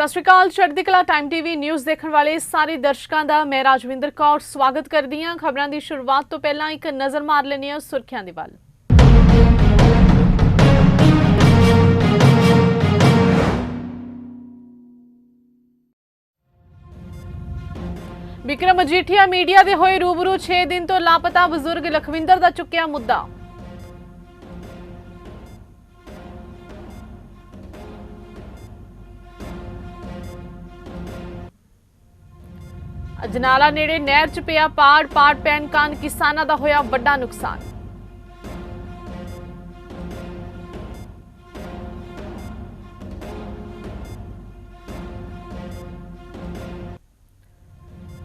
ਸਤਿ ਸ਼੍ਰੀ ਅਕਾਲ, ਚੜ੍ਹਦੀ ਕਲਾ ਟਾਈਮ ਟੀਵੀ ਨਿਊਜ਼ ਦੇਖਣ ਵਾਲੇ ਸਾਰੇ ਦਰਸ਼ਕਾਂ ਦਾ ਮੈਂ ਰਾਜਵਿੰਦਰ ਕੌਰ ਸਵਾਗਤ ਕਰਦੀ ਹਾਂ। ਖਬਰਾਂ ਦੀ ਸ਼ੁਰੂਆਤ ਤੋਂ ਪਹਿਲਾਂ ਇੱਕ ਨਜ਼ਰ ਮਾਰ ਲੈਂਦੇ ਹਾਂ ਸੁਰਖੀਆਂ ਦੇ ਵੱਲ। ਵਿਕਰਮ ਮਜੀਠੀਆ ਮੀਡੀਆ ਦੇ ਹੋਏ ਰੂਬਰੂ 6 ਦਿਨ ਤੋਂ ਲਾਪਤਾ ਬਜ਼ੁਰਗ ਲਖਵਿੰਦਰ ਦਾ ਚੁੱਕਿਆ ਮੁੱਦਾ। ਅਜਨਾਲਾ ਨੇੜੇ ਨਹਿਰ 'ਚ ਪਿਆ ਪਾੜ ਪਾੜ ਪੈਣ ਕਾਰਨ ਕਿਸਾਨਾਂ ਦਾ ਹੋਇਆ ਵੱਡਾ ਨੁਕਸਾਨ।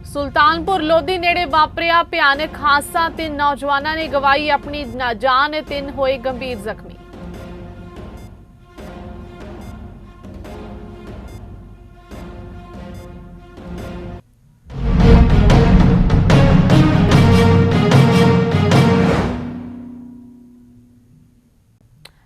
ਸੁਲਤਾਨਪੁਰ ਲੋਧੀ ਨੇੜੇ ਵਾਪਰਿਆ ਭਿਆਨਕ ਹਾਦਸਾ ਤੇ ਨੌਜਵਾਨਾਂ ਨੇ ਗਵਾਈ ਆਪਣੀ ਨ- ਜਾਨ ਤਿੰਨ ਹੋਏ ਗੰਭੀਰ ਜ਼ਖਮੀ।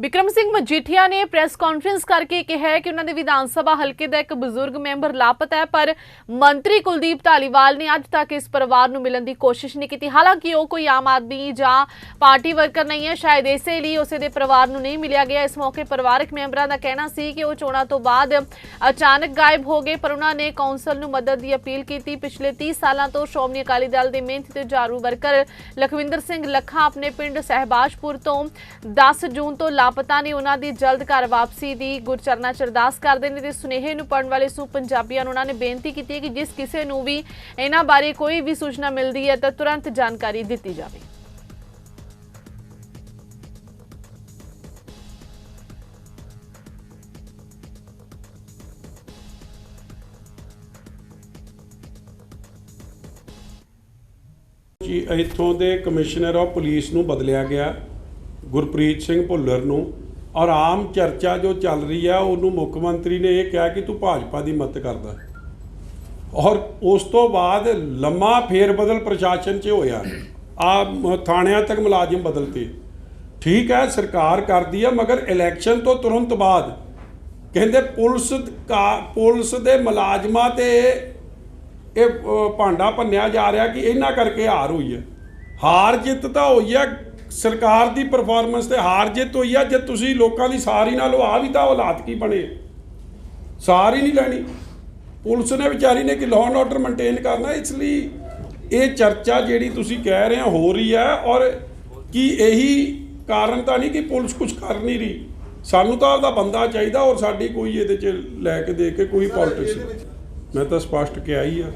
ਵਿਕਰਮ ਸਿੰਘ ਮਜੀਠੀਆ ਨੇ ਪ੍ਰੈਸ ਕਾਨਫਰੰਸ ਕਰਕੇ ਕਿਹਾ ਹੈ ਕਿ ਉਹਨਾਂ ਦੇ ਵਿਧਾਨ ਸਭਾ ਹਲਕੇ ਦਾ ਇੱਕ ਬਜ਼ੁਰਗ ਮੈਂਬਰ ਲਾਪਤਾ ਹੈ, ਪਰ ਮੰਤਰੀ ਕੁਲਦੀਪ ਢਾਲੀਵਾਲ ਨੇ ਅੱਜ ਤੱਕ ਇਸ ਪਰਿਵਾਰ ਨੂੰ ਮਿਲਣ ਦੀ ਕੋਸ਼ਿਸ਼ ਨਹੀਂ ਕੀਤੀ। ਹਾਲਾਂਕਿ ਉਹ ਕੋਈ ਆਮ ਆਦਮੀ ਜਾਂ ਪਾਰਟੀ ਵਰਕਰ ਨਹੀਂ ਹੈ, ਸ਼ਾਇਦ ਇਸੇ ਲਈ ਉਸੇ ਦੇ ਪਰਿਵਾਰ ਨੂੰ ਨਹੀਂ ਮਿਲਿਆ ਗਿਆ। ਇਸ ਮੌਕੇ ਪਰਿਵਾਰਕ ਮੈਂਬਰਾਂ ਦਾ ਕਹਿਣਾ ਸੀ ਕਿ ਉਹ ਚੋਣਾਂ ਤੋਂ ਬਾਅਦ ਅਚਾਨਕ ਗਾਇਬ ਹੋ ਗਏ, ਪਰ ਉਹਨਾਂ ਨੇ ਕੌਂਸਲ ਨੂੰ ਮਦਦ ਦੀ ਅਪੀਲ ਕੀਤੀ। ਪਿਛਲੇ 30 ਸਾਲਾਂ ਤੋਂ ਸ਼੍ਰੋਮਣੀ ਅਕਾਲੀ ਦਲ ਦੇ ਮਿਹਨਤੀ ਤੇ ਜਾਰੂ ਵਰਕਰ ਲਖਵਿੰਦਰ ਸਿੰਘ ਲੱਖਾ ਆਪਣੇ ਪਿੰਡ ਸਹਿਬਾਜਪੁਰ ਤੋਂ 10 ਜੂਨ ਤੋਂ ਲਾਪਤਾ ਨੇ ਉਹਨਾਂ ਦੀ ਜਲਦ ਘਰ ਵਾਪਸੀ ਦੀ ਗੁਰਚਰਨਾ ਚ ਕਰਦੇ ਨੇ ਤੇ ਸੁਨੇਹੇ ਨੂੰ ਪੜਨ ਵਾਲੇ ਸੂ ਪੰਜਾਬੀਆਂ ਨੂੰ ਉਹਨਾਂ ਨੇ ਬੇਨਤੀ ਕੀਤੀ ਹੈ ਕਿ ਜਿਸ ਕਿਸੇ ਨੂੰ ਵੀ ਇਹਨਾਂ ਬਾਰੇ ਕੋਈ ਵੀ ਸੂਚਨਾ ਮਿਲਦੀ ਹੈ ਤਾਂ ਤੁਰੰਤ ਜਾਣਕਾਰੀ ਦਿੱਤੀ ਜਾਵੇ। ਜੀ, ਇੱਥੋਂ ਦੇ ਕਮਿਸ਼ਨਰ ਆਫ ਪੁਲਿਸ ਨੂੰ ਬਦਲਿਆ ਗਿਆ। ਗੁਰਪ੍ਰੀਤ ਸਿੰਘ ਭੁੱਲਰ ਨੂੰ ਔਰ ਆਮ ਚਰਚਾ ਜੋ ਚੱਲ ਰਹੀ ਆ, ਉਹਨੂੰ ਮੁੱਖ ਮੰਤਰੀ ਨੇ ਇਹ ਕਿਹਾ ਕਿ ਤੂੰ ਭਾਜਪਾ ਦੀ ਮਦਦ ਕਰਦਾ। ਔਰ ਉਸ ਤੋਂ ਬਾਅਦ ਲੰਮਾ ਫੇਰ ਬਦਲ ਪ੍ਰਸ਼ਾਸਨ 'ਚ ਹੋਇਆ। ਆ ਥਾਣਿਆਂ ਤੱਕ ਮੁਲਾਜ਼ਮ ਬਦਲਤੇ। ਠੀਕ ਹੈ, ਸਰਕਾਰ ਕਰਦੀ ਆ, ਮਗਰ ਇਲੈਕਸ਼ਨ ਤੋਂ ਤੁਰੰਤ ਬਾਅਦ ਕਹਿੰਦੇ ਪੁਲਿਸ ਕਾ- ਪੁਲਿਸ ਦੇ ਮੁਲਾਜ਼ਮਾਂ ਤੇ ਇਹ ਭਾਂਡਾ ਭੰਨਿਆ ਜਾ ਰਿਹਾ ਕਿ ਇਹਨਾਂ ਕਰਕੇ ਹਾਰ ਹੋਈ ਹੈ। ਹਾਰ ਜਿੱਤ ਤਾਂ ਹੋਈ ਹੈ ਸਰਕਾਰ ਦੀ ਪਰਫਾਰਮੈਂਸ ਤੇ ਹਾਰ ਜਿੱਤ ਹੋਈ ਹੈ ਜੇ ਤੁਸੀਂ ਲੋਕਾਂ ਦੀ ਸਾਰੀ ਨਾਲੋਂ ਆ ਵੀ ਤਾਂ ਹਾਲਾਤ ਕੀ ਬਣੇ? ਸਾਰ ਨਹੀਂ ਲੈਣੀ। ਪੁਲਿਸ ਨੇ ਵਿਚਾਰੀ ਨੇ ਕਿ ਲਾਅ ਐਂਡ ਆਰਡਰ ਮੇਨਟੇਨ ਕਰਨਾ ਇਸ ਲਈ ਇਹ ਚਰਚਾ ਜਿਹੜੀ ਤੁਸੀਂ ਕਹਿ ਰਹੇ ਹੋ ਹੋ ਰਹੀ ਹੈ ਔਰ ਕੀ ਇਹੀ ਕਾਰਨ ਤਾਂ ਨਹੀਂ ਕਿ ਪੁਲਿਸ ਕੁਝ ਕਰ ਨਹੀਂ ਰਹੀ? ਸਾਨੂੰ ਤਾਂ ਆਪਦਾ ਬੰਦਾ ਚਾਹੀਦਾ ਔਰ ਸਾਡੀ ਕੋਈ ਇਹਦੇ 'ਚ ਲੈ ਕੇ ਦੇ ਕੇ ਕੋਈ ਪੋਲਿਟਿਕਸ ਮੈਂ ਤਾਂ ਸਪਸ਼ਟ ਕਿਹਾ ਹੀ ਆ।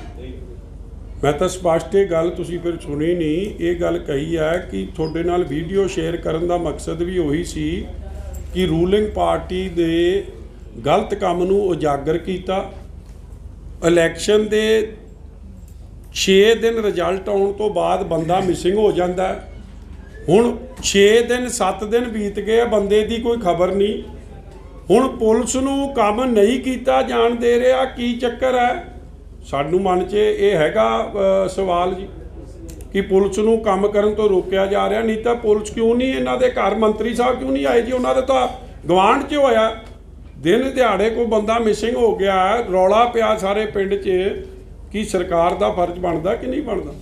ਮੈਂ ਤਾਂ ਸਪਸ਼ਟ ਇਹ ਗੱਲ ਤੁਸੀਂ ਫਿਰ ਸੁਣੀ ਨਹੀਂ, ਇਹ ਗੱਲ ਕਹੀ ਹੈ ਕਿ ਤੁਹਾਡੇ ਨਾਲ ਵੀਡੀਓ ਸ਼ੇਅਰ ਕਰਨ ਦਾ ਮਕਸਦ ਵੀ ਉਹੀ ਸੀ ਕਿ ਰੂਲਿੰਗ ਪਾਰਟੀ ਦੇ ਗਲਤ ਕੰਮ ਨੂੰ ਉਜਾਗਰ ਕੀਤਾ। ਇਲੈਕਸ਼ਨ ਦੇ 6 ਦਿਨ ਰਿਜ਼ਲਟ ਆਉਣ ਤੋਂ ਬਾਅਦ ਬੰਦਾ ਮਿਸਿੰਗ ਹੋ ਜਾਂਦਾ ਹੁਣ 6 ਦਿਨ 7 ਦਿਨ ਬੀਤ ਗਏ ਬੰਦੇ ਦੀ ਕੋਈ ਖਬਰ ਨਹੀਂ। ਹੁਣ ਪੁਲਿਸ ਨੂੰ ਕੰਮ ਨਹੀਂ ਕੀਤਾ ਜਾਣ ਦੇ ਰਿਹਾ, ਕੀ ਚੱਕਰ ਹੈ? ਸਾਨੂੰ ਮਨ 'ਚ ਇਹ ਹੈਗਾ ਸਵਾਲ ਜੀ, ਕਿ ਪੁਲਿਸ ਨੂੰ ਕੰਮ ਕਰਨ ਤੋਂ ਰੋਕਿਆ ਜਾ ਰਿਹਾ, ਨਹੀਂ ਤਾਂ ਪੁਲਿਸ ਕਿਉਂ ਨਹੀਂ ਇਹਨਾਂ ਦੇ ਘਰ, ਮੰਤਰੀ ਸਾਹਿਬ ਕਿਉਂ ਨਹੀਂ ਆਏ ਜੀ? ਉਹਨਾਂ ਦੇ ਤਾਂ ਗਵਾਂਢ 'ਚ ਹੋਇਆ। ਦਿਨ ਦਿਹਾੜੇ ਕੋਈ ਬੰਦਾ ਮਿਸਿੰਗ ਹੋ ਗਿਆ, ਰੌਲਾ ਪਿਆ ਸਾਰੇ ਪਿੰਡ 'ਚ, ਕਿ ਸਰਕਾਰ ਦਾ ਫਰਜ਼ ਬਣਦਾ ਕਿ ਨਹੀਂ ਬਣਦਾ?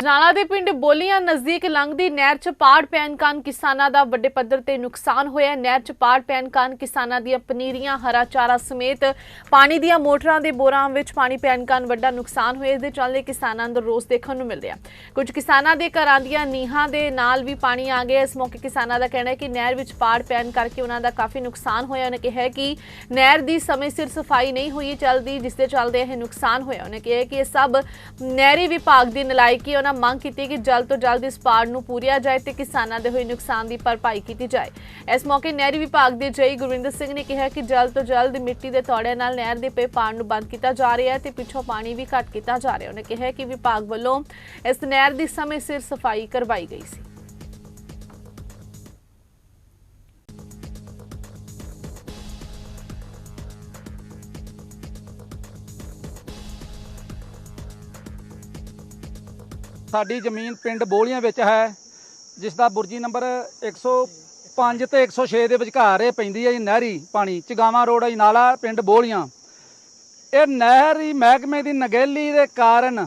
ਜਨਾਲਾ ਦੇ ਪਿੰਡ ਬੋਲੀਆਂ ਨਜ਼ਦੀਕ ਲੰਘਦੀ ਨਹਿਰ 'ਚ ਪਾੜ ਪੈਣ ਕਾਰਨ ਕਿਸਾਨਾਂ ਦਾ ਵੱਡੇ ਪੱਧਰ ਤੇ ਨੁਕਸਾਨ ਹੋਇਆ। ਨਹਿਰ 'ਚ ਪਾੜ ਪੈਣ ਕਾਰਨ ਕਿਸਾਨਾਂ ਦੀਆਂ ਪਨੀਰੀਆਂ, ਹਰਾ ਚਾਰਾ ਸਮੇਤ ਪਾਣੀ ਦੀਆਂ ਮੋਟਰਾਂ ਦੇ ਬੋਰਾਂ ਵਿੱਚ ਪਾਣੀ ਪੈਣ ਕਾਰਨ ਵੱਡਾ ਨੁਕਸਾਨ ਹੋਇਆ। ਇਸ ਦੇ ਚੱਲਦੇ ਕਿਸਾਨਾਂ ਅੰਦਰ ਰੋਸ ਦੇਖਣ ਨੂੰ ਮਿਲ ਰਿਹਾ। ਕੁਝ ਕਿਸਾਨਾਂ ਦੇ ਘਰਾਂ ਦੀਆਂ ਨੀਹਾਂ ਦੇ ਨਾਲ ਵੀ ਪਾਣੀ ਆ ਗਿਆ। ਇਸ ਮੌਕੇ ਕਿਸਾਨਾਂ ਦਾ ਕਹਿਣਾ ਹੈ ਕਿ ਨਹਿਰ ਵਿੱਚ ਪਾੜ ਪੈਣ ਕਰਕੇ ਉਹਨਾਂ ਦਾ ਕਾਫੀ ਨੁਕਸਾਨ ਹੋਇਆ। ਉਹਨੇ ਕਿਹਾ ਕਿ ਨਹਿਰ ਦੀ ਸਮੇਂ ਸਿਰ ਸਫ਼ਾਈ ਨਹੀਂ ਹੋਈ ਚੱਲਦੀ, ਜਿਸ ਦੇ ਚੱਲਦੇ ਇਹ ਨੁਕਸਾਨ ਹੋਇਆ। ਉਹਨੇ ਕਿਹਾ ਕਿ ਇਹ ਸਭ ਨਹਿਰੀ ਵਿਭਾਗ ਦੀ ਨਲਾਇਕੀ ਉਹਨਾਂ ਮੰਗ ਕੀਤੀ ਕਿ ਜਲਦ ਤੋਂ ਜਲਦ ਇਸ ਪਾੜ ਨੂੰ ਪੂਰਿਆ ਜਾਏ ਤੇ ਕਿਸਾਨਾਂ ਦੇ ਹੋਏ ਨੁਕਸਾਨ ਦੀ ਭਰਪਾਈ ਕੀਤੀ ਜਾਏ। ਇਸ ਮੌਕੇ ਨਹਿਰੀ ਵਿਭਾਗ ਦੇ ਜਈ ਗੁਰਵਿੰਦਰ ਸਿੰਘ ਨੇ ਕਿਹਾ ਕਿ ਜਲਦ ਤੋਂ ਜਲਦ ਮਿੱਟੀ ਦੇ ਤੌੜਿਆਂ ਨਾਲ ਨਹਿਰ ਦੇ ਪਏ ਪਾੜ ਨੂੰ ਬੰਦ ਕੀਤਾ ਜਾ ਰਿਹਾ ਹੈ ਤੇ ਪਿੱਛੋਂ ਪਾਣੀ ਵੀ ਘੱਟ ਕੀਤਾ ਜਾ ਰਿਹਾ ਉਹਨੇ ਕਿਹਾ ਕਿ ਵਿਭਾਗ ਵੱਲੋਂ ਇਸ ਨਹਿਰ ਦੀ ਸਮੇਂ ਸਿਰ ਸਫ਼ਾਈ ਕਰਵਾਈ ਗਈ ਸੀ। ਸਾਡੀ ਜ਼ਮੀਨ ਪਿੰਡ ਬੋਲੀਆਂ ਵਿੱਚ ਹੈ ਜਿਸ ਦਾ ਬੁਰਜੀ ਨੰਬਰ 100 105 ਤੇ 106 ਦੇ ਵਿਚਕਾਰ ਇਹ ਪੈਂਦੀ ਹੈ ਜੀ ਨਹਿਰੀ ਪਾਣੀ, ਚਗਾਵਾਂ ਰੋਡ ਅਜਨਾਲਾ ਪਿੰਡ ਬੋਲੀਆਂ। ਇਹ ਨਹਿਰੀ ਮਹਿਕਮੇ ਦੀ ਨਗੇਲੀ ਦੇ ਕਾਰਨ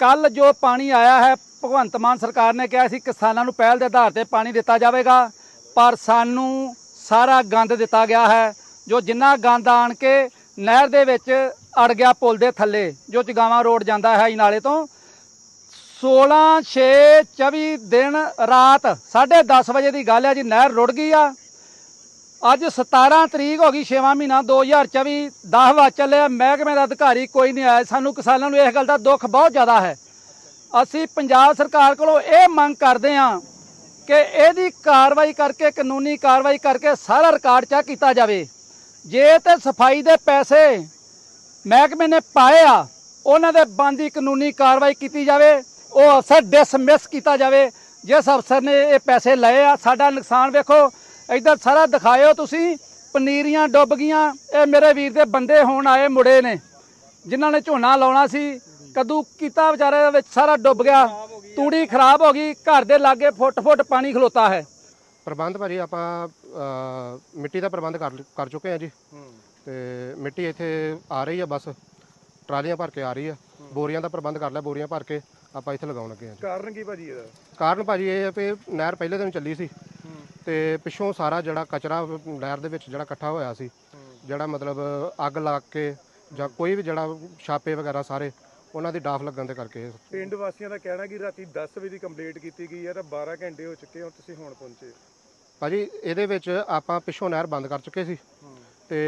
ਕੱਲ ਜੋ ਪਾਣੀ ਆਇਆ ਹੈ, ਭਗਵੰਤ ਮਾਨ ਸਰਕਾਰ ਨੇ ਕਿਹਾ ਸੀ ਕਿਸਾਨਾਂ ਨੂੰ ਪਹਿਲ ਦੇ ਆਧਾਰ ਤੇ ਪਾਣੀ ਦਿੱਤਾ ਜਾਵੇਗਾ, ਪਰ ਸਾਨੂੰ ਸਾਰਾ ਗੰਦ ਦਿੱਤਾ ਗਿਆ ਹੈ, ਜੋ ਜਿੰਨਾ ਗੰਦ ਆਣ ਕੇ ਨਹਿਰ ਦੇ ਵਿੱਚ ਅੜ ਗਿਆ ਪੁਲ ਦੇ ਥੱਲੇ, ਜੋ ਚਗਾਵਾਂ ਰੋਡ ਜਾਂਦਾ ਹੈ ਨਾਲੇ ਤੋਂ 16 6 24 ਦਿਨ ਰਾਤ 10:30 ਵਜੇ ਦੀ ਗੱਲ ਹੈ ਜੀ, ਨਹਿਰ ਰੁੜ ਗਈ ਆ। ਅੱਜ 17 ਤਰੀਕ ਹੋ ਗਈ 6ਵਾਂ ਮਹੀਨਾ 2024 10 ਵਾ ਚੱਲਿਆ ਮਹਿਕਮੇ ਦਾ ਅਧਿਕਾਰੀ ਕੋਈ ਨਹੀਂ ਆਇਆ। ਸਾਨੂੰ ਕਿਸਾਨਾਂ ਨੂੰ ਇਸ ਗੱਲ ਦਾ ਦੁੱਖ ਬਹੁਤ ਜ਼ਿਆਦਾ ਹੈ। ਅਸੀਂ ਪੰਜਾਬ ਸਰਕਾਰ ਕੋਲੋਂ ਇਹ ਮੰਗ ਕਰਦੇ ਹਾਂ ਕਿ ਇਹਦੀ ਕਾਰਵਾਈ ਕਰਕੇ, ਕਾਨੂੰਨੀ ਕਾਰਵਾਈ ਕਰਕੇ ਸਾਰਾ ਰਿਕਾਰਡ ਚੈੱਕ ਕੀਤਾ ਜਾਵੇ। ਜੇ ਤੇ ਸਫ਼ਾਈ ਦੇ ਪੈਸੇ ਮਹਿਕਮੇ ਨੇ ਪਾਏ ਆ, ਉਹਨਾਂ ਦੇ ਬੰਦੀ ਕਾਨੂੰਨੀ ਕਾਰਵਾਈ ਕੀਤੀ ਜਾਵੇ। ਉਹ ਅਫਸਰ ਡਿਸਮਿਸ ਕੀਤਾ ਜਾਵੇ। ਜਿਸ ਅਫਸਰ ਨੇ ਇਹ ਪੈਸੇ ਲਏ ਆ, ਸਾਡਾ ਨੁਕਸਾਨ ਵੇਖੋ। ਇੱਧਰ ਸਾਰਾ ਦਿਖਾਇਓ ਤੁਸੀਂ, ਪਨੀਰੀਆਂ ਡੁੱਬ ਗਈਆਂ। ਇਹ ਮੇਰੇ ਵੀਰ ਦੇ ਬੰਦੇ ਹੋਣ ਆਏ ਮੁੜੇ ਨੇ, ਜਿਨ੍ਹਾਂ ਨੇ ਝੋਨਾ ਲਾਉਣਾ ਸੀ। ਕਦੂ ਕੀਤਾ ਵਿਚਾਰੇ ਦੇ ਵਿੱਚ ਸਾਰਾ ਡੁੱਬ ਗਿਆ। ਤੂੜੀ ਖਰਾਬ ਹੋ ਗਈ, ਘਰ ਦੇ ਲਾਗੇ ਫੁੱਟ ਫੁੱਟ ਪਾਣੀ ਖਲੋਤਾ ਹੈ। ਪ੍ਰਬੰਧ ਭਾਜੀ, ਆਪਾਂ ਮਿੱਟੀ ਦਾ ਪ੍ਰਬੰਧ ਕਰ ਕਰ ਚੁੱਕੇ ਹਾਂ ਜੀ। ਤੇ ਮਿੱਟੀ ਇੱਥੇ ਆ ਰਹੀ ਆ ਬਸ, ਟਰਾਲੀਆਂ ਭਰ ਕੇ ਆ ਰਹੀ ਆ। ਬੋਰੀਆਂ ਦਾ ਪ੍ਰਬੰਧ ਕਰ ਲਿਆ, ਬੋਰੀਆਂ ਭਰ ਕੇ। ਆਪਾਂ ਇੱਥੇ ਲਗਾਉਣ ਲੱਗੇ ਹਾਂ ਜੀ। ਕਾਰਨ ਕੀ ਭਾਜੀ ਇਹਦਾ? ਕਾਰਨ ਭਾਜੀ ਇਹ ਹੈ ਵੀ ਨਹਿਰ ਪਹਿਲੇ ਦਿਨ ਚੱਲੀ ਸੀ ਤੇ ਪਿੱਛੋਂ ਸਾਰਾ ਜਿਹੜਾ ਕਚਰਾ ਨਹਿਰ ਦੇ ਵਿੱਚ ਜਿਹੜਾ ਇਕੱਠਾ ਹੋਇਆ ਸੀ ਜਿਹੜਾ ਮਤਲਬ ਅੱਗ ਲੱਗ ਕੇ ਜਾਂ ਕੋਈ ਵੀ ਜਿਹੜਾ ਛਾਪੇ ਵਗੈਰਾ ਸਾਰੇ ਉਹਨਾਂ ਦੀ ਡਾਫ ਲੱਗਣ ਦੇ ਕਰਕੇ ਪਿੰਡ ਵਾਸੀਆਂ ਦਾ ਕਹਿਣਾ ਕਿ ਰਾਤੀ 10 ਵਜੇ ਦੀ ਕੰਪਲੀਟ ਕੀਤੀ ਗਈ ਹੈ ਤਾਂ 12 ਘੰਟੇ ਹੋ ਚੁੱਕੇ ਹੋ ਤੁਸੀਂ ਹੁਣ ਪਹੁੰਚੇ। ਭਾਜੀ ਇਹਦੇ ਵਿੱਚ ਆਪਾਂ ਪਿੱਛੋਂ ਨਹਿਰ ਬੰਦ ਕਰ ਚੁੱਕੇ ਸੀ ਤੇ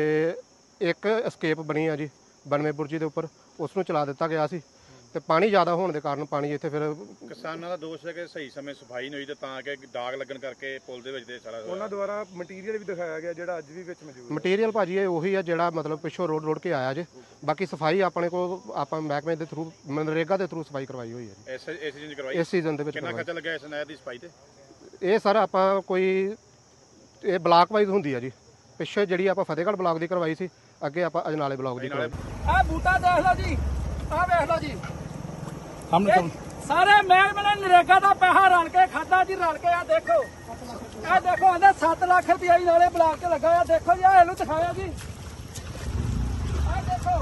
ਇੱਕ escape ਬਣੀ ਆ ਜੀ ਬਨਵੇਂ ਬੁਰਜੀ ਦੇ ਉੱਪਰ ਉਸ ਨੂੰ ਚਲਾ ਦਿੱਤਾ ਗਿਆ ਸੀ। ਤੇ ਪਾਣੀ ਜ਼ਿਆਦਾ ਹੋਣ ਦੇ ਕਾਰਨ ਪਾਣੀ ਇੱਥੇ ਫਿਰ ਕਿਸਾਨਾਂ ਦਾ ਦੋਸ਼ ਹੈ ਕਿ ਸਹੀ ਸਮੇਂ ਸਫ਼ਾਈ ਨਹੀਂ ਹੋਈ ਤੇ ਤਾਂ ਕਿ ਦਾਗ ਲੱਗਣ ਕਰਕੇ ਪੁਲ ਦੇ ਵਿੱਚ ਤੇ ਸਾਰਾ ਉਹਨਾਂ ਦੁਆਰਾ ਮਟੀਰੀਅਲ ਵੀ ਦਿਖਾਇਆ ਗਿਆ ਜਿਹੜਾ ਅੱਜ ਵੀ ਵਿੱਚ ਮੌਜੂਦ ਹੈ। ਮਟੀਰੀਅਲ ਭਾਜੀ ਇਹ ਉਹੀ ਆ ਜਿਹੜਾ ਮਤਲਬ ਪਿੱਛੋਂ ਰੋਡ ਰੋਡ ਕੇ ਆਇਆ ਜੇ। ਬਾਕੀ ਸਫ਼ਾਈ ਆਪਣੇ ਕੋਲ ਆਪਾਂ ਮਹਿਕਮੇ ਦੇ ਥਰੂ ਮਨਰੇਗਾ ਦੇ ਥਰੂ ਸਫ਼ਾਈ ਕਰਵਾਈ ਹੋਈ ਹੈ ਜੀ। ਇਸ ਇਸ ਚੀਜ਼ ਕਰਵਾਈ? ਇਸ ਸੀਜ਼ਨ ਦੇ ਵਿੱਚ ਕਿੰਨਾ ਕਰਵਾਈ। ਖਰਚਾ ਲੱਗਿਆ ਇਸ ਨਹਿਰ ਦੀ ਸਫ਼ਾਈ ਤੇ? ਇਹ ਸਰ ਆਪਾਂ ਕੋਈ ਇਹ ਬਲਾਕ ਵਾਈਜ਼ ਹੁੰਦੀ ਆ ਜੀ। ਪਿੱਛੇ ਜਿਹੜੀ ਆਪਾਂ ਫਤਿਹਗੜ੍ਹ ਬਲਾਕ ਦੀ ਕਰਵਾਈ ਸੀ ਅੱਗੇ ਆਪਾਂ ਅਜਨਾਲੇ ਬਲਾਕ ਦੀ ਕਰਵਾਈ। ਆ ਬੂਟਾ ਦੇਖ ਲਓ ਜੀ ਆ ਵੇਖ ਲਓ ਜੀ। ਇਹ ਸਾਰੇ ਮਹਿਕਮੇ ਨੇ ਨਰੇਗਾ ਦਾ ਪੈਸਾ ਰਲ ਕੇ ਖਾਦਾ ਜੀ, ਰਲ ਕੇ ਆ ਦੇਖੋ। ਇਹ ਦੇਖੋ, ਆਂਦੇ 7 ਲੱਖ ਰੁਪਏ ਨਾਲੇ ਬਲਾਕ ਤੇ ਲੱਗਾ ਆ। ਦੇਖੋ ਜੀ, ਆ ਇਹਨੂੰ ਦਿਖਾਇਆ ਜੀ। ਆ ਦੇਖੋ,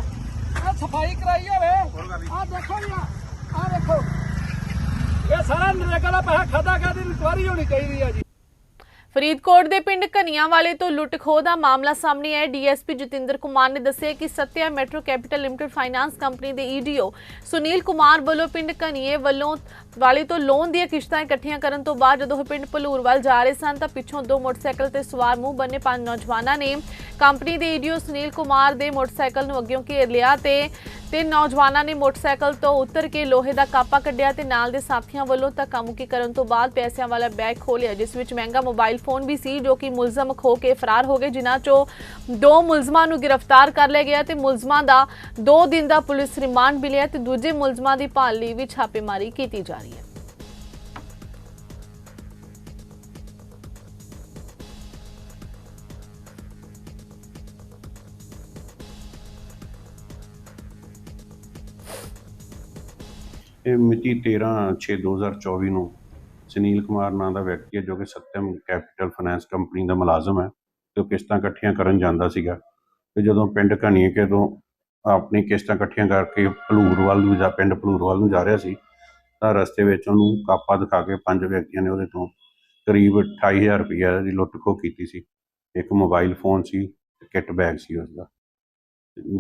ਆ ਸਫ਼ਾਈ ਕਰਾਈ ਹੋਵੇ। ਆ ਦੇਖੋ ਜੀ, ਆ ਦੇਖੋ। ਇਹ ਸਾਰਾ ਨਰੇਗਾ ਦਾ ਪੈਸਾ ਖਾਦਾ ਖਾਦੀ ਇਨਕੁਆਰੀ ਹੋਣੀ ਚਾਹੀਦੀ ਆ ਜੀ। ਫਰੀਦਕੋਟ ਦੇ ਪਿੰਡ ਕਨੀਆਂ ਵਾਲੇ ਤੋਂ ਲੁੱਟ ਖੋਹ ਦਾ ਮਾਮਲਾ ਸਾਹਮਣੇ ਆਇਆ। ਡੀਐਸਪੀ ਜਤਿੰਦਰ ਕੁਮਾਰ ਨੇ ਦੱਸਿਆ ਕਿ Satya metro capital limited finance company ਦੇ ਈਡੀਓ ਸੁਨੀਲ ਕੁਮਾਰ ਵੱਲੋਂ ਪਿੰਡ ਕਨੀਏ ਵੱਲੋਂ ਵਾਲੇ ਤੋਂ ਲੋਨ ਦੀਆਂ ਕਿਸ਼ਤਾਂ ਇਕੱਠੀਆਂ ਕਰਨ ਤੋਂ ਬਾਅਦ ਜਦੋਂ ਉਹ ਪਿੰਡ ਭਲੂਰ ਵੱਲ ਜਾ ਰਹੇ ਸਨ ਤਾਂ ਪਿੱਛੋਂ ਦੋ ਮੋਟਰਸਾਈਕਲ ਤੇ ਸਵਾਰ ਮੂੰਹ ਬੰਨੇ ਪੰਜ ਨੌਜਵਾਨਾਂ ਨੇ ਕੰਪਨੀ ਦੇ ਈਡੀਓ ਸੁਨੀਲ ਕੁਮਾਰ ਦੇ ਮੋਟਰਸਾਈਕਲ ਨੂੰ ਅੱਗਿਓਂ ਘੇਰ ਲਿਆ ਤੇ ਤੇ ਨੌਜਵਾਨਾਂ ਨੇ ਮੋਟਰਸਾਈਕਲ ਤੋਂ ਉਤਰ ਕੇ ਲੋਹੇ ਦਾ ਕਾਪਾ ਕੱਢਿਆ ਤੇ ਨਾਲ ਦੇ ਸਾਥੀਆਂ ਵੱਲੋਂ ਧੱਕਾਮੁੱਕੀ ਕਰਨ ਤੋਂ ਬਾਅਦ ਪੈਸਿਆਂ ਵਾਲਾ ਬੈਗ ਖੋਲਿਆ ਜਿਸ ਵਿੱਚ ਮਹਿੰਗਾ ਮੋਬਾਈਲ ਫੋਨ ਵੀ ਸੀ, ਜੋ ਕਿ ਮੁਲਜ਼ਮ ਖੋ ਕੇ ਫਰਾਰ ਹੋ ਗਏ, ਜਿਨ੍ਹਾਂ ਚੋਂ ਦੋ ਮੁਲਜ਼ਮਾਂ ਨੂੰ ਗ੍ਰਿਫਤਾਰ ਕਰ ਲਿਆ ਗਿਆ ਤੇ ਮੁਲਜ਼ਮਾਂ ਦਾ 2 ਦਿਨ ਦਾ ਪੁਲਿਸ ਰਿਮਾਂਡ ਮਿਲਿਆ ਤੇ ਦੂਜੇ ਮੁਲਜ਼ਮਾਂ ਦੀ ਭਾਲ ਲਈ ਵੀ ਛਾਪੇਮਾਰੀ ਕੀਤੀ ਜਾ ਰਹੀ ਹੈ। ਇਹ ਮਿਤੀ 13/6/2024 ਨੂੰ ਸੁਨੀਲ ਕੁਮਾਰ ਨਾਂ ਦਾ ਵਿਅਕਤੀ ਹੈ ਜੋ ਕਿ ਸਤਿਅਮ ਕੈਪੀਟਲ ਫਾਈਨੈਂਸ ਕੰਪਨੀ ਦਾ ਮੁਲਾਜ਼ਮ ਹੈ ਤੇ ਉਹ ਕਿਸ਼ਤਾਂ ਇਕੱਠੀਆਂ ਕਰਨ ਜਾਂਦਾ ਸੀਗਾ ਤੇ ਜਦੋਂ ਪਿੰਡ ਘਣੀਏ ਤੋਂ ਆਪਣੀ ਕਿਸ਼ਤਾਂ ਇਕੱਠੀਆਂ ਕਰਕੇ ਭਲੂਰ ਵੱਲ ਨੂੰ ਜਾਂ ਪਿੰਡ ਭਲੂਰ ਵੱਲ ਨੂੰ ਜਾ ਰਿਹਾ ਸੀ ਤਾਂ ਰਸਤੇ ਵਿੱਚ ਉਹਨੂੰ ਕਾਪਾ ਦਿਖਾ ਕੇ ਪੰਜ ਵਿਅਕਤੀਆਂ ਨੇ ਉਹਦੇ ਤੋਂ ਕਰੀਬ 28000 ਰੁਪਏ ਦੀ ਲੁੱਟ ਖੋਹ ਕੀਤੀ ਸੀ। ਇੱਕ ਮੋਬਾਈਲ ਫੋਨ ਸੀ ਤੇ ਕਿੱਟ ਬੈਗ ਸੀ ਉਸਦਾ।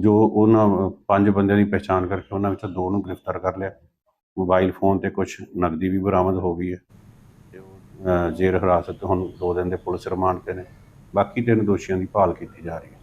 ਜੋ ਉਹਨਾਂ ਪੰਜ ਬੰਦਿਆਂ ਦੀ ਪਛਾਣ ਕਰਕੇ ਉਹਨਾਂ ਵਿੱਚੋਂ ਦੋ ਨੂੰ ਗ੍ਰਿਫਤਾਰ ਕਰ ਲਿਆ। ਮੋਬਾਈਲ ਫੋਨ ਤੇ ਕੁਝ ਨਕਦੀ ਵੀ ਬਰਾਮਦ ਹੋ ਗਈ ਹੈ। ਤੇ ਜੇਰ ਹਿਰਾਸਤ ਹੁਣ ਦੋ ਦਿਨ ਦੇ ਪੁਲਿਸ ਰਿਮਾਂਡ ਤੇ ਨੇ। ਬਾਕੀ ਤਿੰਨ ਦੋਸ਼ੀਆਂ ਦੀ ਭਾਲ ਕੀਤੀ ਜਾ ਰਹੀ ਹੈ।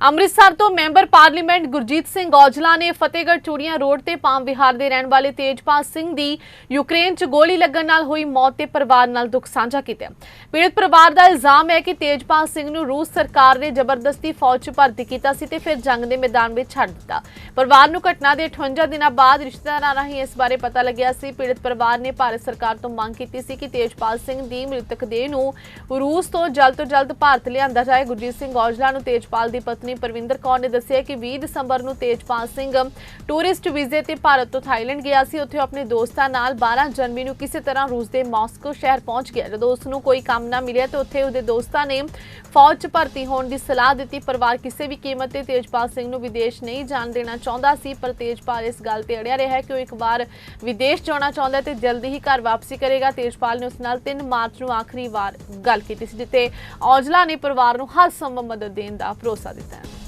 ਅੰਮ੍ਰਿਤਸਰ ਤੋਂ ਮੈਂਬਰ ਪਾਰਲੀਮੈਂਟ ਗੁਰਜੀਤ ਸਿੰਘ ਔਜਲਾ ਨੇ ਫਤਿਹਗੜ੍ਹ ਚੂੜੀਆਂ ਰੋਡ ਤੇ ਪਾਮ ਵਿਹਾਰ ਦੇ ਰਹਿਣ ਵਾਲੇ ਤੇਜਪਾਲ ਸਿੰਘ ਦੀ ਯੂਕਰੇਨ 'ਚ ਗੋਲੀ ਲੱਗਣ ਨਾਲ ਹੋਈ ਮੌਤ ਤੇ ਪਰਿਵਾਰ ਨਾਲ ਦੁੱਖ ਸਾਂਝਾ ਕੀਤਾ। ਪੀੜਤ ਪਰਿਵਾਰ ਦਾ ਇਲਜ਼ਾਮ ਹੈ ਕਿ ਤੇਜਪਾਲ ਸਿੰਘ ਨੂੰ ਰੂਸ ਸਰਕਾਰ ਨੇ ਜ਼ਬਰਦਸਤੀ ਫੌਜ 'ਚ ਭਰਤੀ ਕੀਤਾ ਸੀ ਤੇ ਫਿਰ ਜੰਗ ਦੇ ਮੈਦਾਨ ਵਿੱਚ ਛੱਡ ਦਿੱਤਾ। ਪਰਿਵਾਰ ਨੂੰ ਘਟਨਾ ਦੇ 58 ਦਿਨਾਂ ਬਾਅਦ ਰਿਸ਼ਤੇਦਾਰਾਂ ਰਾਹੀਂ ਇਸ ਬਾਰੇ ਪਤਾ ਲੱਗਿਆ ਸੀ। ਪੀੜਤ ਪਰਿਵਾਰ ਨੇ ਭਾਰਤ ਸਰਕਾਰ ਤੋਂ ਮੰਗ ਕੀਤੀ ਸੀ ਕਿ ਤੇਜਪਾਲ ਸਿੰਘ ਦੀ ਮ੍ਰਿਤਕ ਦੇਹ ਨੂੰ ਰੂਸ ਤੋਂ ਜਲਦ ਤੋਂ ਜਲਦ ਭਾਰਤ ਲਿਆਂਦਾ ਜਾਏ। ਗੁਰਜੀਤ ਸਿੰਘ ਔਜਲਾ ਨੂੰ ਤੇਜਪਾਲ ਦੀ ਦੀ ਪਤਨੀ ਪਰਵਿੰਦਰ ਕੌਰ ਨੇ ਦੱਸਿਆ ਕਿ 20 ਦਸੰਬਰ ਨੂੰ ਤੇਜਪਾਲ ਸਿੰਘ ਟੂਰਿਸਟ ਵੀਜ਼ੇ ਤੇ ਭਾਰਤ ਤੋਂ ਥਾਈਲੈਂਡ ਗਿਆ ਸੀ। ਉੱਥੇ ਉਹ ਆਪਣੇ ਦੋਸਤਾਂ ਨਾਲ 12 ਜਨਵਰੀ ਨੂੰ ਕਿਸੇ ਤਰ੍ਹਾਂ ਰੂਸ ਦੇ ਮਾਸਕੋ ਸ਼ਹਿਰ ਪਹੁੰਚ ਗਿਆ। ਜਦੋਂ ਉਸ ਨੂੰ ਕੋਈ ਕੰਮ ਨਾ ਮਿਲਿਆ ਤਾਂ ਉੱਥੇ ਉਹਦੇ ਦੋਸਤਾਂ ਨੇ ਫੌਜ 'ਚ ਭਰਤੀ ਹੋਣ ਦੀ ਸਲਾਹ ਦਿੱਤੀ। ਪਰਿਵਾਰ ਕਿਸੇ ਵੀ ਕੀਮਤ ਤੇ ਤੇਜਪਾਲ ਸਿੰਘ ਨੂੰ ਵਿਦੇਸ਼ ਨਹੀਂ ਜਾਣ ਦੇਣਾ ਚਾਹੁੰਦਾ ਸੀ, ਪਰ ਤੇਜਪਾਲ ਇਸ ਗੱਲ ਤੇ ਅੜਿਆ ਰਿਹਾ ਕਿ ਉਹ ਇੱਕ ਵਾਰ ਵਿਦੇਸ਼ ਜਾਣਾ ਚਾਹੁੰਦਾ ਹੈ ਤੇ ਜਲਦੀ ਹੀ ਘਰ ਵਾਪਸੀ ਕਰੇਗਾ। ਤੇਜਪਾਲ ਨੇ ਉਸ ਨਾਲ 3 ਮਾਰਚ ਨੂੰ ਆਖਰੀ ਵਾਰ ਗੱਲ ਕੀਤੀ ਸੀ ਜਿੱਤੇ ਔਜਲਾ ਨੇ ਪਰਿਵਾਰ ਨੂੰ ਹਰ ਸੰਭਵ ਮਦਦ ਦੇਣ ਦਾ ਭਰੋਸਾ ਦਿੱਤਾ ਹੈ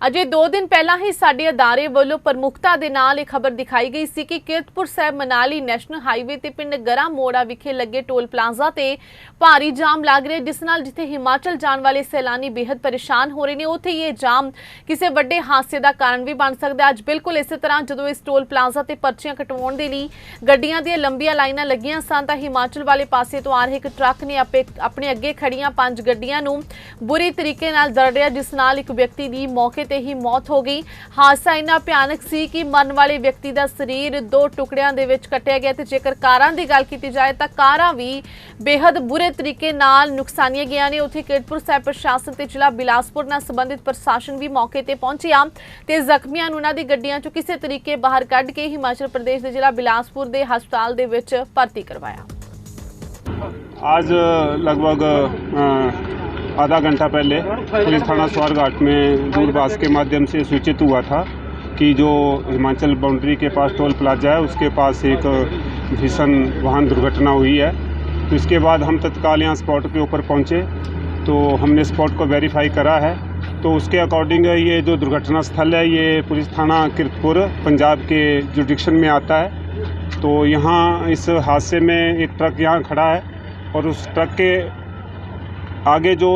ਅਜੇ 2 ਦਿਨ ਪਹਿਲਾਂ ਹੀ ਸਾਡੇ ਅਦਾਰੇ ਵੱਲੋਂ ਪ੍ਰਮੁਖਤਾ ਦੇ ਨਾਲ ਇਹ ਖਬਰ ਦਿਖਾਈ ਗਈ ਸੀ ਕਿ ਕੀਰਤਪੁਰ ਸਾਹਿਬ ਮਨਾਲੀ ਨੈਸ਼ਨਲ ਹਾਈਵੇ ਤੇ ਪਿੰਡ ਗਰਾ ਮੋੜਾ ਵਿਖੇ ਲੱਗੇ ਟੋਲ ਪਲਾਜ਼ਾ ਤੇ ਭਾਰੀ ਜਾਮ ਲੱਗ ਰਿਹਾ ਜਿਸ ਨਾਲ ਜਿੱਥੇ ਹਿਮਾਚਲ ਜਾਣ ਵਾਲੇ ਸੈਲਾਨੀ ਬੇहद ਪਰੇਸ਼ਾਨ ਹੋ ਰਹੇ ਨੇ, ਉੱਥੇ ਇਹ ਜਾਮ ਕਿਸੇ ਵੱਡੇ ਹਾਦਸੇ ਦਾ ਕਾਰਨ ਵੀ ਬਣ ਸਕਦਾ ਅੱਜ ਬਿਲਕੁਲ ਇਸੇ ਤਰ੍ਹਾਂ ਜਦੋਂ ਇਸ ਟੋਲ ਪਲਾਜ਼ਾ ਤੇ ਪਰਚੀਆਂ ਕਟਵਾਉਣ ਦੇ ਲਈ ਗੱਡੀਆਂ ਦੀਆਂ ਲੰਬੀਆਂ ਲਾਈਨਾਂ ਲੱਗੀਆਂ ਸਨ, ਤਾਂ ਹਿਮਾਚਲ ਵਾਲੇ ਪਾਸੇ ਤੋਂ ਆ ਰਹੇ ਇੱਕ ਟਰੱਕ ਨੇ ਆਪੇ ਆਪਣੇ ਅੱਗੇ ਖੜੀਆਂ ਪੰਜ ਗੱਡੀਆਂ ਨੂੰ ਬੁਰੀ ਤਰੀਕੇ ਨਾਲ ਦਰੜਿਆ ਜਿਸ ਨਾਲ ਇੱਕ ਵਿਅਕਤੀ ਦੀ ਮੌਕੇ ਤੇ ਤੇ ਹੀ ਮੌਤ ਹੋ ਗਈ। ਹਾਦਸਾ ਇੰਨਾ ਭਿਆਨਕ ਸੀ ਕਿ ਮਰਨ ਵਾਲੇ ਵਿਅਕਤੀ ਦਾ ਸਰੀਰ ਦੋ ਟੁਕੜਿਆਂ ਦੇ ਵਿੱਚ ਕੱਟਿਆ ਗਿਆ ਤੇ ਜੇਕਰ ਕਾਰਾਂ ਦੀ ਗੱਲ ਕੀਤੀ ਜਾਏ ਤਾਂ ਕਾਰਾਂ ਵੀ ਬੇहद ਬੁਰੇ ਤਰੀਕੇ ਨਾਲ ਨੁਕਸਾਨੀਆਂ ਗਈਆਂ ਨੇ। ਉਥੇ ਕਿਰਤਪੁਰ ਸਾਹਿਬ ਪ੍ਰਸ਼ਾਸਨ ਤੇ ਜ਼ਿਲ੍ਹਾ ਬਿਲਾਸਪੁਰ ਨਾਲ ਸੰਬੰਧਿਤ ਪ੍ਰਸ਼ਾਸਨ ਵੀ ਮੌਕੇ ਤੇ ਪਹੁੰਚਿਆ ਤੇ ਜ਼ਖਮੀਆਂ ਨੂੰ ਉਹਨਾਂ ਦੀ ਗੱਡੀਆਂ 'ਚੋਂ ਕਿਸੇ ਤਰੀਕੇ ਬਾਹਰ ਕੱਢ ਕੇ ਹਿਮਾਚਲ ਪ੍ਰਦੇਸ਼ ਦੇ ਜ਼ਿਲ੍ਹਾ ਬਿਲਾਸਪੁਰ ਦੇ ਹਸਪਤਾਲ ਦੇ ਵਿੱਚ ਭਰਤੀ ਕਰਵਾਇਆ। आज लगभग आधा घंटा पहले पुलिस थाना स्वारघाट में दूरभाष के माध्यम से सूचित हुआ था कि जो हिमाचल बाउंड्री के पास टोल प्लाजा है, उसके पास एक भीषण वाहन दुर्घटना हुई है। तो इसके बाद हम तत्काल यहाँ स्पॉट के ऊपर पहुँचे। तो हमने स्पॉट को वेरीफाई करा है। तो उसके अकॉर्डिंग ये जो दुर्घटना स्थल है, ये पुलिस थाना किरतपुर, पंजाब के जुडिक्शन में आता है। तो यहाँ इस हादसे में एक ट्रक यहाँ खड़ा है और उस ट्रक के आगे जो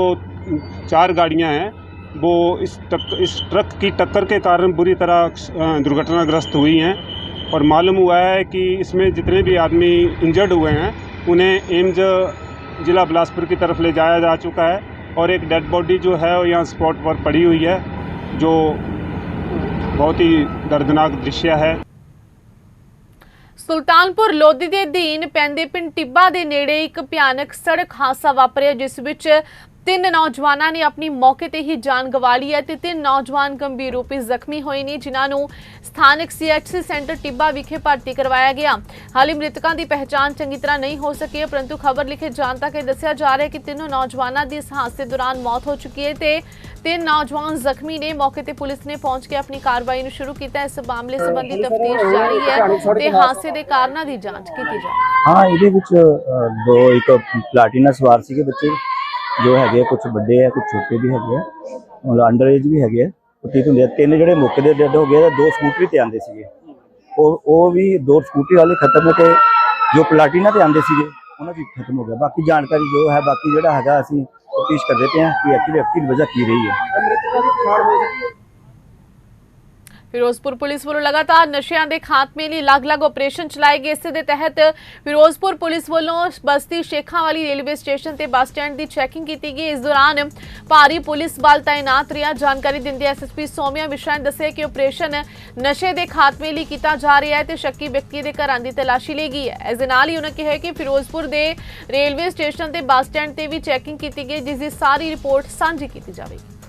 चार गाड़ियाँ हैं वो इस टक, इस ट्रक की टक्कर के कारण बुरी तरह दुर्घटनाग्रस्त हुई हैं। और मालूम हुआ है कि इसमें जितने भी आदमी इंजर्ड हुए हैं उन्हें एम्स ज़िला बिलासपुर की तरफ़ ले जाया जा चुका है। और एक डेड बॉडी जो है वो यहाँ स्पॉट पर पड़ी हुई है जो बहुत ही दर्दनाक दृश्य है। ਸੁਲਤਾਨਪੁਰ ਲੋਧੀ ਦੇ ਅਧੀਨ ਪੈਂਦੇ ਪਿੰਡ ਟਿੱਬਾ ਦੇ ਨੇੜੇ ਇੱਕ ਭਿਆਨਕ ਸੜਕ ਹਾਦਸਾ ਵਾਪਰਿਆ, ਜਿਸ ਵਿੱਚ ਤਿੰਨ ਨੌਜਵਾਨਾਂ ਨੇ ਆਪਣੀ ਮੌਕੇ ਤੇ ਹੀ ਜਾਨ ਗਵਾ ਲਈ ਹੈ ਤੇ ਤਿੰਨ ਨੌਜਵਾਨ ਗੰਭੀਰ ਰੂਪ ਵਿੱਚ ਜ਼ਖਮੀ ਹੋਏ ਨੇ, ਜਿਨ੍ਹਾਂ ਨੂੰ ਸਥਾਨਕ ਸੀਐਚਸੀ ਸੈਂਟਰ ਟਿੱਬਾ ਵਿਖੇ ਭਰਤੀ ਕਰਵਾਇਆ ਗਿਆ। ਹਾਲੇ ਮ੍ਰਿਤਕਾਂ ਦੀ ਪਹਿਚਾਣ ਚੰਗੀ ਤਰ੍ਹਾਂ ਨਹੀਂ ਹੋ ਸਕੀ ਹੈ, ਪਰੰਤੂ ਖਬਰ ਲਿਖੇ ਜਾਣ ਤੱਕ ਇਹ ਦੱਸਿਆ ਜਾ ਰਿਹਾ ਹੈ ਕਿ ਤਿੰਨੋਂ ਨੌਜਵਾਨਾਂ ਦੀ ਇਸ ਹਾਦਸੇ ਦੌਰਾਨ ਮੌਤ ਹੋ ਚੁੱਕੀ ਹੈ ਤੇ ਤਿੰਨ ਨੌਜਵਾਨ ਜ਼ਖਮੀ ਨੇ। ਮੌਕੇ ਤੇ ਪੁਲਿਸ ਨੇ ਪਹੁੰਚ ਕੇ ਆਪਣੀ ਕਾਰਵਾਈ ਨੂੰ ਸ਼ੁਰੂ ਕੀਤਾ। ਇਸ ਮਾਮਲੇ ਸੰਬੰਧੀ ਤਫਤੀਸ਼ ਜਾਰੀ ਹੈ ਤੇ ਹਾਦਸੇ ਦੇ ਕਾਰਨਾਂ ਦੀ ਜਾਂਚ ਕੀਤੀ ਜਾ ਰਹੀ ਹੈ। ਹਾਂ, ਇਹਦੇ ਵਿੱਚ ਦੋ, ਇੱਕ ਪਲਾਟੀਨਾ ਸਵਾਰ ਸੀਗੇ ਬੱਚੇ। ਜੋ ਹੈਗੇ ਕੁਝ ਵੱਡੇ ਆ ਕੁਝ ਛੋਟੇ ਵੀ ਹੈਗੇ ਆ, ਮਤਲਬ ਅੰਡਰ ਏਜ ਵੀ ਹੈਗੇ ਆ ਪ੍ਰਤੀਤ ਹੁੰਦੇ ਆ। ਤਿੰਨ ਜਿਹੜੇ ਮੌਕੇ ਦੇ ਡੈਡ ਹੋ ਗਏ ਆ, ਦੋ ਸਕੂਟਰੀ ਤੇ ਆਂਦੇ ਸੀਗੇ। ਉਹ ਉਹ ਵੀ ਦੋ ਸਕੂਟਰੀ ਵਾਲੇ ਖਤਮ ਹੋ ਕੇ ਜੋ ਪਲਾਟੀਨਾ ਤੇ ਆਂਦੇ ਸੀਗੇ, ਉਹਨਾਂ ਦੀ ਖਤਮ ਹੋ ਗਿਆ। ਬਾਕੀ ਜਾਣਕਾਰੀ ਜੋ ਹੈ, ਬਾਕੀ ਜਿਹੜਾ ਹੈਗਾ, ਅਸੀਂ ਕੋਸ਼ਿਸ਼ ਕਰਦੇ ਪਏ ਹਾਂ ਕਿ ਐਕਚੁਅਲੀ ਐਕਚੁਅਲੀ ਵਜ੍ਹਾ ਕੀ ਰਹੀ ਹੈ। ਫਿਰੋਜ਼ਪੁਰ ਪੁਲਿਸ ਵੱਲੋਂ ਲਗਾਤਾਰ ਨਸ਼ਿਆਂ ਦੇ ਖਾਤਮੇ ਲਈ ਅਲੱਗ-ਅਲੱਗ ਆਪਰੇਸ਼ਨ ਚਲਾਏ ਗਏ। ਇਸ ਦੇ ਤਹਿਤ ਫਿਰੋਜ਼ਪੁਰ ਪੁਲਿਸ ਵੱਲੋਂ ਬਸਤੀ ਸ਼ੇਖਾਂ ਵਾਲੀ ਰੇਲਵੇ ਸਟੇਸ਼ਨ ਤੇ ਬੱਸ ਸਟੈਂਡ ਦੀ ਚੈਕਿੰਗ ਕੀਤੀ ਗਈ। ਇਸ ਦੌਰਾਨ ਭਾਰੀ ਪੁਲਿਸ ਬਲ ਤਾਇਨਾਤ ਰਿਹਾ। ਜਾਣਕਾਰੀ ਦਿੰਦੇ ਐਸਐਸਪੀ ਸੋਮਿਆ ਮਿਸ਼ਰਾ ਨੇ ਦੱਸਿਆ ਕਿ ਆਪਰੇਸ਼ਨ ਨਸ਼ੇ ਦੇ ਖਾਤਮੇ ਲਈ ਕੀਤਾ ਜਾ ਰਿਹਾ ਹੈ ਤੇ ਸ਼ੱਕੀ ਵਿਅਕਤੀ ਦੇ ਘਰਾਂ ਦੀ ਤਲਾਸ਼ੀ ਲਈ ਗਈ ਹੈ। ਇਸ ਦੇ ਨਾਲ ਹੀ ਉਹਨਾਂ ਕਿਹਾ ਕਿ ਫਿਰੋਜ਼ਪੁਰ ਦੇ ਰੇਲਵੇ ਸਟੇਸ਼ਨ ਤੇ ਬੱਸ ਸਟੈਂਡ ਤੇ ਵੀ ਚੈਕਿੰਗ ਕੀਤੀ ਗਈ, ਜਿਸ ਦੀ ਸਾਰੀ ਰਿਪੋਰਟ ਸਾਂਝੀ ਕੀਤੀ ਜਾਵੇਗੀ।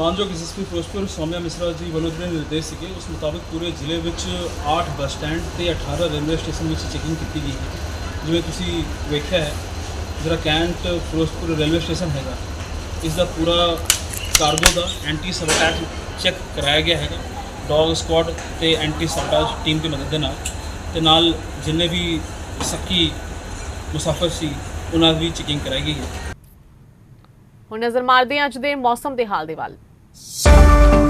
ਮਾਨਯੋਗ ਐਸਐਸਪੀ ਫਿਰੋਜ਼ਪੁਰ, ਸੌਮਿਆ ਮਿਸਰਾ ਜੀ ਵੱਲੋਂ ਜਿਹੜੇ ਨਿਰਦੇਸ਼ ਸੀਗੇ, ਉਸ ਮੁਤਾਬਕ ਪੂਰੇ ਜ਼ਿਲ੍ਹੇ ਵਿੱਚ 8 ਬੱਸ ਸਟੈਂਡ ਤੇ 18 ਰੇਲਵੇ ਸਟੇਸ਼ਨ ਵਿੱਚ ਚੈਕਿੰਗ ਕੀਤੀ ਗਈ ਜਿਵੇਂ ਤੁਸੀਂ ਵੇਖਿਆ ਹੈ, ਜਿਹੜਾ ਕੈਂਟ ਫਿਰੋਜ਼ਪੁਰ ਰੇਲਵੇ ਸਟੇਸ਼ਨ ਹੈਗਾ, ਇਸ ਦਾ ਪੂਰਾ ਕਾਰਗੋ ਦਾ ਐਂਟੀ ਸਬਟੈਕ ਚੈੱਕ ਕਰਾਇਆ ਗਿਆ ਹੈਗਾ। ਡੌਗ ਸਕੁਆਡ ਤੇ ਐਂਟੀ ਸਬਟੈਕ ਟੀਮ ਦੀ ਮਦਦ ਦੇ ਨਾਲ ਤੇ ਨਾਲ ਜਿੰਨੇ ਵੀ ਸੱਕੀ ਮੁਸਾਫਰ ਸੀ, ਉਹਨਾਂ ਦੀ ਚੈਕਿੰਗ ਕਰਾਈ ਗਈ ਹੈ। ਹੁਣ ਨਜ਼ਰ ਮਾਰਦੇ ਹਾਂ ਅੱਜ ਦੇ ਮੌਸਮ ਦੇ ਹਾਲ ਦੇ ਵੱਲ। ਤੇ